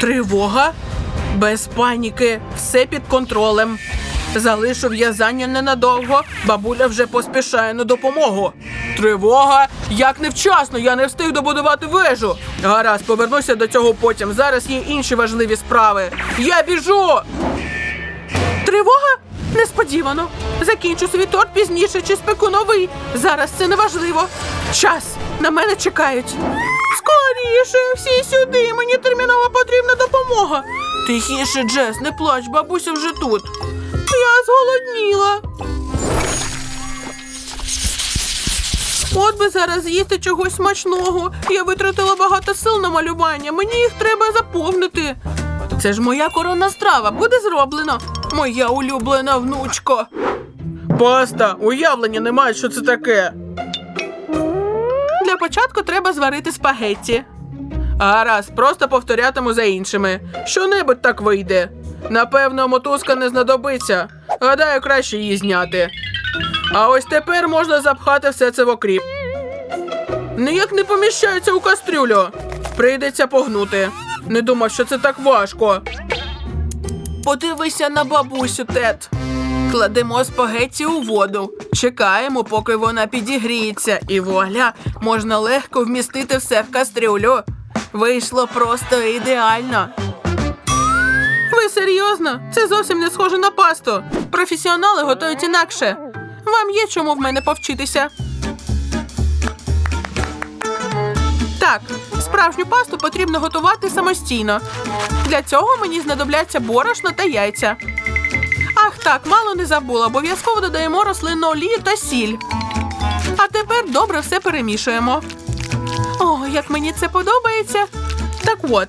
Тривога? Без паніки, все під контролем. Залишу в'язання ненадовго, бабуля вже поспішає на допомогу. Тривога! Як невчасно, я не встиг добудувати вежу. Гаразд, повернуся до цього потім. Зараз є інші важливі справи. Я біжу! Тривога? Несподівано. Закінчу свій торт пізніше чи спеку новий. Зараз це не важливо. Час. На мене чекають. Скоріше, всі сюди. Мені терміново потрібна допомога. Тихіше, Джес, не плач, бабуся вже тут. Я зголодніла. От би зараз з'їсти чогось смачного. Я витратила багато сил на малювання. Мені їх треба заповнити. Це ж моя коронна страва. Буде зроблено. Моя улюблена внучко. Паста, уявлення немає, що це таке. Для початку треба зварити спагетті. Гаразд, просто повторятиму за іншими. Що-небудь так вийде. Напевно, мотузка не знадобиться. Гадаю, краще її зняти. А ось тепер можна запхати все це в окріп. Ніяк не поміщається у кастрюлю. Прийдеться погнути. Не думав, що це так важко. Подивися на бабусю, Тед. Кладемо спагетті у воду, чекаємо, поки вона підігріється, і вуаля, можна легко вмістити все в кастрюлю. Вийшло просто ідеально. Ви серйозно? Це зовсім не схоже на пасту. Професіонали готують інакше. Вам є чому в мене повчитися. Так, справжню пасту потрібно готувати самостійно. Для цього мені знадобляться борошно та яйця. Ах так, мало не забула. Обов'язково додаємо рослинну олію та сіль. А тепер добре все перемішуємо. Як мені це подобається. Так от,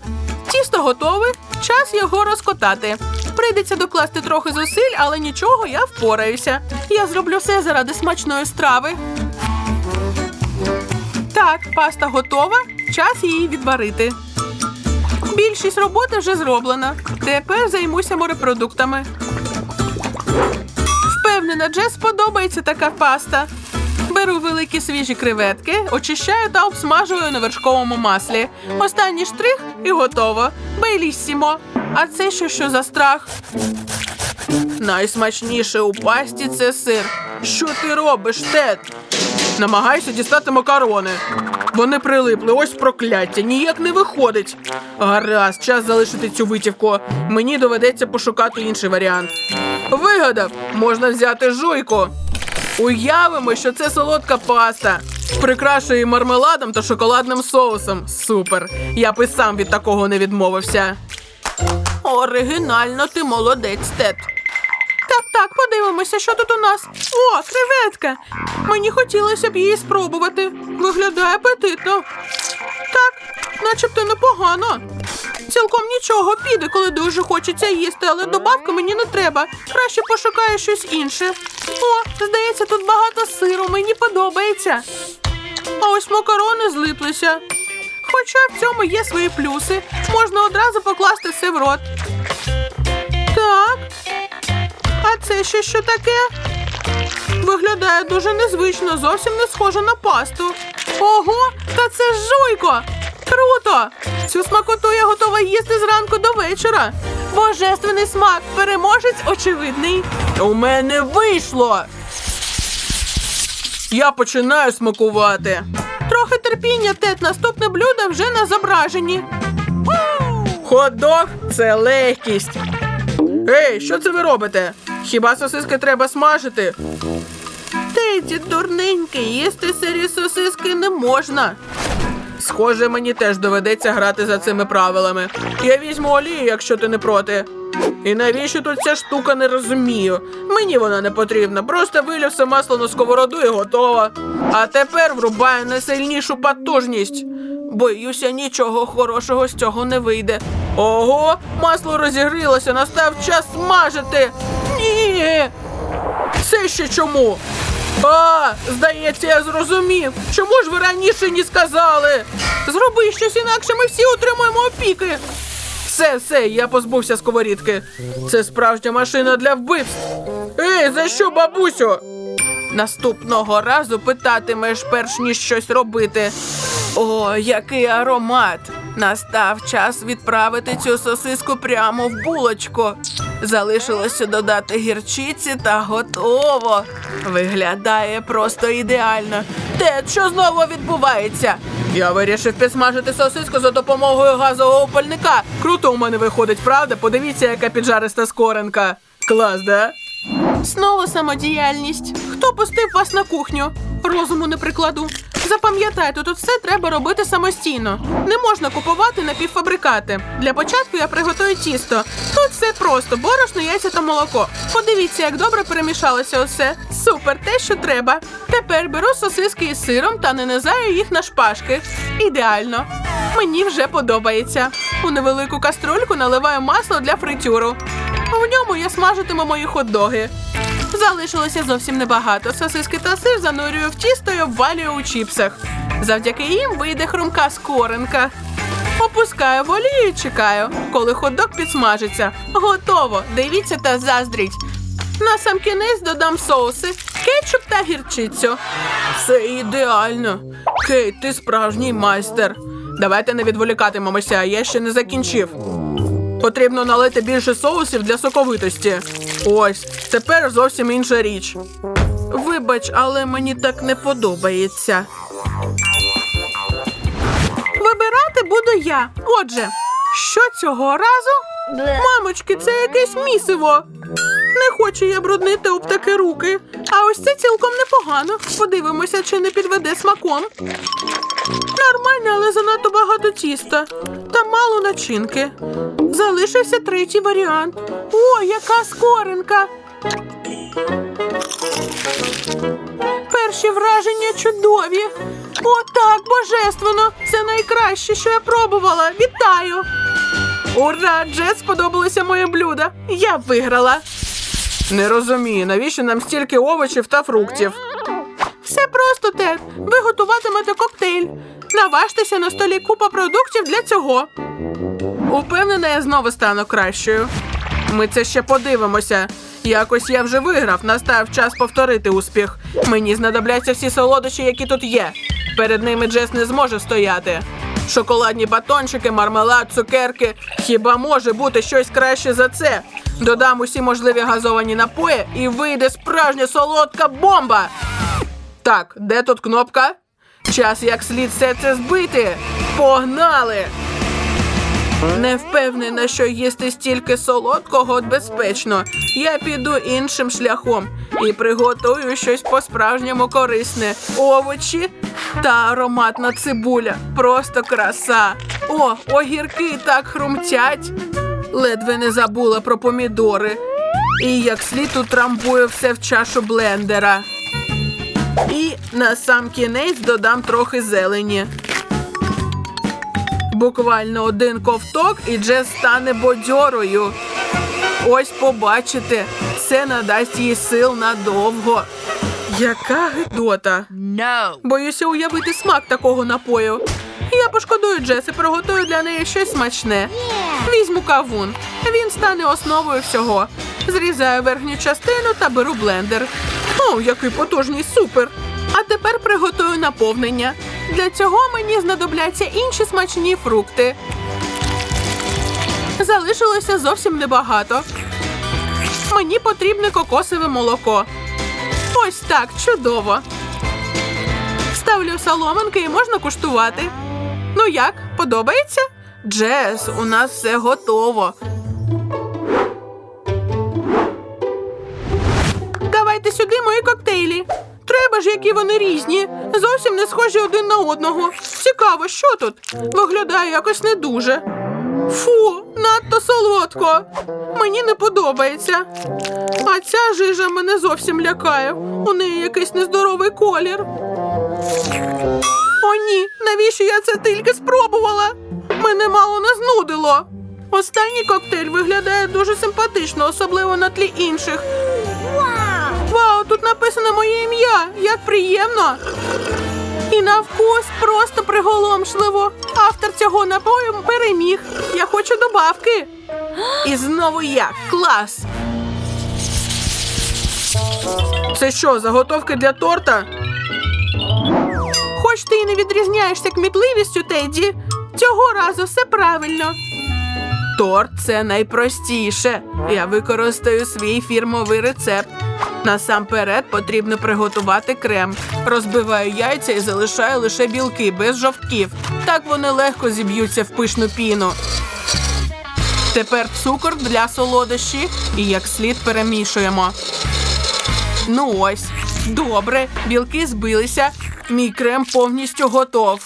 тісто готове, час його розкотати. Прийдеться докласти трохи зусиль, але нічого, я впораюся. Я зроблю все заради смачної страви. Так, паста готова, час її відварити. Більшість роботи вже зроблена. Тепер займуся морепродуктами. Впевнена, Джес сподобається така паста. Беру великі свіжі креветки, очищаю та обсмажую на вершковому маслі. Останній штрих і готово. Бейліссімо. А це що, що за страх? Найсмачніше у пасті це сир. Що ти робиш, Тед? Намагаюся дістати макарони. Вони прилипли, ось прокляття, ніяк не виходить. Гаразд, час залишити цю витівку. Мені доведеться пошукати інший варіант. Вигадав, можна взяти жуйку. Уявимо, що це солодка паста. Прикрашую її мармеладом та шоколадним соусом. Супер. Я б сам від такого не відмовився. Оригінально ти молодець, Тед. Так, так, подивимося, що тут у нас. О, креветка. Мені хотілося б її спробувати. Виглядає апетитно. Так, начебто непогано. Цілком нічого піде, коли дуже хочеться їсти, але добавки мені не треба. Краще пошукаю щось інше. О, здається, тут багато сиру, мені подобається. А ось макарони злиплися. Хоча в цьому є свої плюси. Можна одразу покласти все в рот. Так. А це ще що таке? Виглядає дуже незвично, зовсім не схоже на пасту. Ого, та це жуйко! Круто! Цю смакоту я готова їсти зранку до вечора. Божественний смак, переможець очевидний. У мене вийшло. Я починаю смакувати. Трохи терпіння, Тед, наступне блюдо вже на зображенні. Хот-дог – це легкість. Ей, що це ви робите? Хіба сосиски треба смажити? Теді, дурненький, їсти сирі сосиски не можна. Схоже, мені теж доведеться грати за цими правилами. Я візьму олію, якщо ти не проти. І навіщо тут ця штука не розумію? Мені вона не потрібна. Просто вилю все масло на сковороду і готово. А тепер врубаю найсильнішу потужність. Боюся, нічого хорошого з цього не вийде. Ого, масло розігрілося, настав час смажити. Ні. Це ще чому? А, здається, я зрозумів. Чому ж ви раніше не сказали? Зроби щось інакше, ми всі отримуємо опіки. Все, все, я позбувся сковорідки. Це справжня машина для вбивств. Ей, за що, бабусю? Наступного разу питатимеш, перш ніж щось робити. О, який аромат! Настав час відправити цю сосиску прямо в булочку. Залишилося додати гірчиці та готово. Виглядає просто ідеально. Тед, що знову відбувається? Я вирішив підсмажити сосиску за допомогою газового пальника. Круто у мене виходить, правда? Подивіться, яка піджариста скоренка. Клас, да? Знову самодіяльність. Хто пустив вас на кухню? Розуму не прикладу. Запам'ятайте, тут все треба робити самостійно. Не можна купувати напівфабрикати. Для початку я приготую тісто. Тут все просто: борошно, яйця та молоко. Подивіться, як добре перемішалося усе. Супер, те, що треба. Тепер беру сосиски із сиром та нанизаю їх на шпажки. Ідеально. Мені вже подобається. У невелику каструльку наливаю масло для фритюру. В ньому я смажитиму мої хот-доги. Залишилося зовсім небагато. Сосиски та сир занурюю в тісто і обвалюю у чіпсах. Завдяки їм вийде хрумка скоринка. Опускаю в і чекаю, коли хот-дог підсмажиться. Готово! Дивіться та заздріть. На сам кінець додам соуси, кетчуп та гірчицю. Все ідеально. Кейт, ти справжній майстер. Давайте не відволікатимемося, я ще не закінчив. Потрібно налити більше соусів для соковитості. Ось, тепер зовсім інша річ. Вибач, але мені так не подобається. Вибирати буду я. Отже, що цього разу? Мамочки, це якесь місиво. Не хочу я бруднити об таке руки. А ось це цілком непогано. Подивимося, чи не підведе смаком. Нормально, але занадто багато тіста та мало начинки. Залишився третій варіант. О, яка скоринка! Перші враження чудові. О, так, божественно! Це найкраще, що я пробувала. Вітаю! Ура! Джет сподобалося моє блюдо. Я виграла. Не розумію, навіщо нам стільки овочів та фруктів. Все просто, Тед. Ви готуватимете коктейль. Наважтеся на столі купа продуктів для цього. Упевнена, я знову стану кращою. Ми це ще подивимося. Якось я вже виграв, настав час повторити успіх. Мені знадобляться всі солодощі, які тут є. Перед ними Джес не зможе стояти. Шоколадні батончики, мармелад, цукерки. Хіба може бути щось краще за це? Додам усі можливі газовані напої і вийде справжня солодка бомба. Так, де тут кнопка? Час як слід все це збити. Погнали! Не впевнена, що їсти стільки солодкого безпечно. Я піду іншим шляхом і приготую щось по-справжньому корисне. Овочі та ароматна цибуля. Просто краса. О, огірки так хрумтять. Ледве не забула про помідори. І як слід утрамбую все в чашу блендера. І на сам кінець додам трохи зелені. Буквально один ковток і Джес стане бодьорою. Ось побачите, це надасть їй сил надовго. Яка гидота. No. Боюся уявити смак такого напою. Я пошкодую Джес і приготую для неї щось смачне. Візьму кавун. Він стане основою всього. Зрізаю верхню частину та беру блендер. О, який потужний супер! А тепер приготую наповнення. Для цього мені знадобляться інші смачні фрукти. Залишилося зовсім небагато. Мені потрібне кокосове молоко. Ось так, чудово. Ставлю соломинки і можна куштувати. Ну як, подобається? Джес, у нас все готово. Давайте коктейлі. Треба ж, які вони різні. Зовсім не схожі один на одного. Цікаво, що тут? Виглядає якось не дуже. Фу, надто солодко. Мені не подобається. А ця жижа мене зовсім лякає. У неї якийсь нездоровий колір. О, ні, навіщо я це тільки спробувала? Мене мало не знудило. Останній коктейль виглядає дуже симпатично, особливо на тлі інших. Вау, тут написано моє ім'я. Як приємно. І на вкус просто приголомшливо. Автор цього напою переміг. Я хочу добавки. І знову я. Клас. Це що, заготовки для торта? Хоч ти і не відрізняєшся кмітливістю, Тедді, Цього разу все правильно. Торт це найпростіше. Я використаю свій фірмовий рецепт. Насамперед потрібно приготувати крем. Розбиваю яйця і залишаю лише білки без жовтків. Так вони легко зіб'ються в пишну піну. Тепер цукор для солодощі і як слід перемішуємо. Ну ось, добре, білки збилися. Мій крем повністю готов.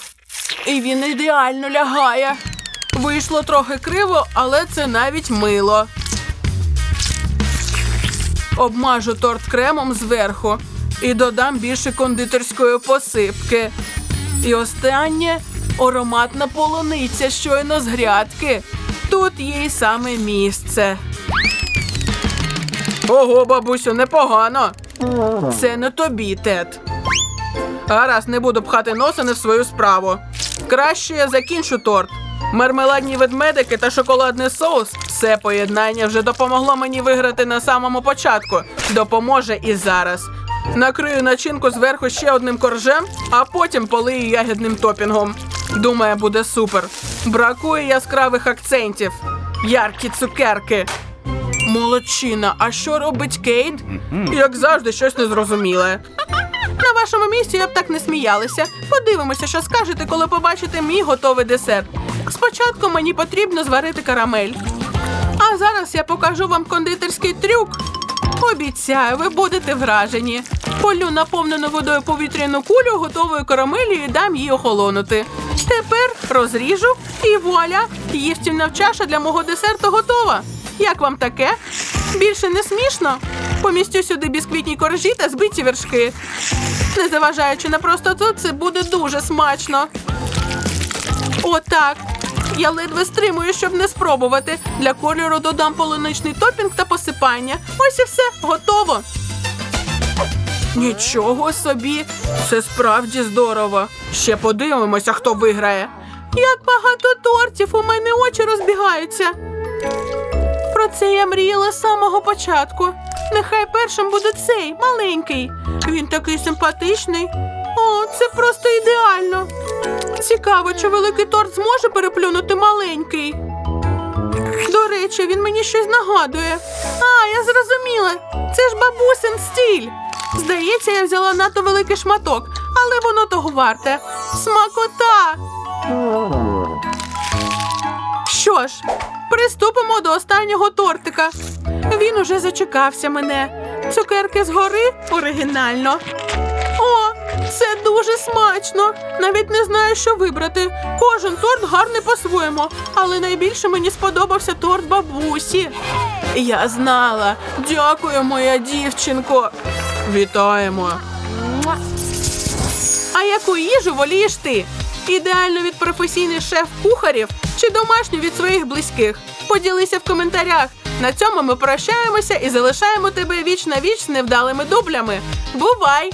І він ідеально лягає. Вийшло трохи криво, але це навіть мило. Обмажу торт кремом зверху і додам більше кондитерської посипки. І останнє ароматна полуниця щойно з грядки. Тут їй саме місце. Ого, бабусю, непогано. Це не тобі, Тед. Гаразд, не буду пхати носа не в свою справу. Краще я закінчу торт. Мармеладні ведмедики та шоколадний соус. Все поєднання вже допомогло мені виграти на самому початку. Допоможе і зараз. Накрию начинку зверху ще одним коржем, а потім полию ягідним топінгом. Думаю, буде супер. Бракує яскравих акцентів. Яркі цукерки. Молодчина, а що робить Кейт? Як завжди, щось незрозуміле. Вашому місці я б так не сміялася. Подивимося, що скажете, коли побачите мій готовий десерт. Спочатку мені потрібно зварити карамель. А зараз я покажу вам кондитерський трюк. Обіцяю, ви будете вражені. Полю наповнену водою повітряну кулю готовою карамелі і дам їй охолонути. Тепер розріжу і вуаля! Їстівна чаша для мого десерту готова. Як вам таке? Більше не смішно? Помістю сюди бісквітні коржі та збиті вершки. Не заважаючи на простоту, це буде дуже смачно. Отак. Я ледве стримую, щоб не спробувати. Для кольору додам полуничний топінг та посипання. Ось і все, готово. Нічого собі, це справді здорово. Ще подивимося, хто виграє. Як багато тортів, у мене очі розбігаються. Про це я мріяла з самого початку. Нехай першим буде цей маленький. Він такий симпатичний. О, це просто ідеально. Цікаво, чи великий торт зможе переплюнути маленький. До речі, він мені щось нагадує. А, я зрозуміла. Це ж бабусин стіль. Здається, я взяла надто великий шматок, але воно того варте. Смакота. Що ж, приступимо до останнього тортика. Він уже зачекався мене. Цукерки згори оригінально. О, це дуже смачно. Навіть не знаю, що вибрати. Кожен торт гарний по-своєму, але найбільше мені сподобався торт бабусі. Я знала. Дякую, моя дівчинко. Вітаємо. А яку їжу волієш ти? Ідеально від професійних шеф-кухарів чи домашню від своїх близьких? Поділися в коментарях. На цьому ми прощаємося і залишаємо тебе віч на віч з невдалими дублями. Бувай!